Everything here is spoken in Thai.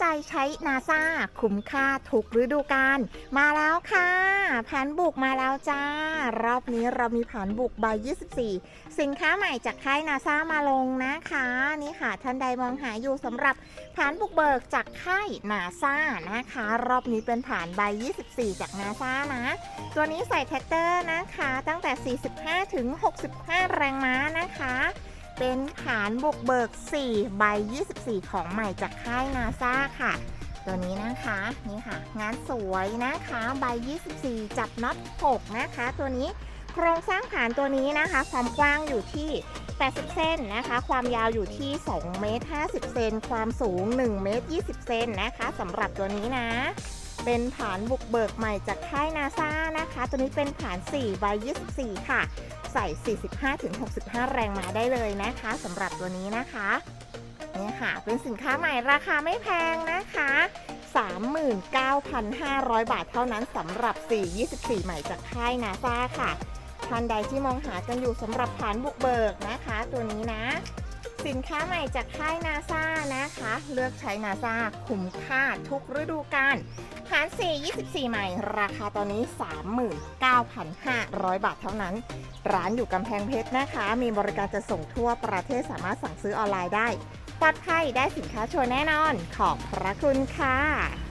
ใจใช้นาซาคุ้มค่าทุกฤดูกาลมาแล้วค่ะแผนบุกมาแล้วจ้า รอบนี้เรามีแผนบุกใบ 24 สินค้าใหม่จากค่ายนาซามาลงนะคะนี่ค่ะท่านใดมองหาอยู่สำหรับแผนบุกเบิกจากค่ายนาซานะคะ รอบนี้เป็นผ่านใบ 24 จากนาซานะ ตัวนี้ใส่แท็กเตอร์นะคะ ตั้งแต่ 45 ถึง 65 แรงม้านะคะ เป็นฐานบุกเบิก 4 ใบ 24 ของใหม่จากค่ายนาซาค่ะ ตัวนี้นะคะนี่ค่ะ งานสวยนะคะใบ 24 จับน็อต 6 นะคะ ตัวนี้โครงสร้างฐานตัวนี้นะคะ ความกว้างอยู่ที่ 80 เซนนะคะ ความยาวอยู่ที่ 2 เมตร 50 เซน ความสูง 1 เมตร 20 เซนนะคะสำหรับตัวนี้นะเป็นฐานบุกเบิกใหม่จากค่ายนาซานะคะ ตัวนี้เป็นฐาน4ใบ24 ค่ะ ใส่ 45-65 แรงม้าได้เลยนะคะสำหรับตัวนี้นะคะนี่ค่ะ เป็นสินค้าใหม่ราคาไม่แพงนะคะ 39,500 บาทเท่านั้นสำหรับ 424 ใหม่จากค่ายนาซาค่ะท่านใดที่มองหากันอยู่สำหรับฐานบุกเบิกนะคะ ตัวนี้นะ สินค้าใหม่จากค่ายนาซานะคะ เลือกใช้นาซาคุ้มค่าทุกฤดูกาลาน4 24 ใหม่ ราคาตอนนี้ 39,500 บาทเท่านั้น ร้านอยู่กำแพงเพชรนะคะ มีบริการจะส่งทั่วประเทศสามารถสั่งซื้อออนไลน์ได้ ปลอดภัยได้สินค้าชัวร์แน่นอน ขอบพระคุณค่ะ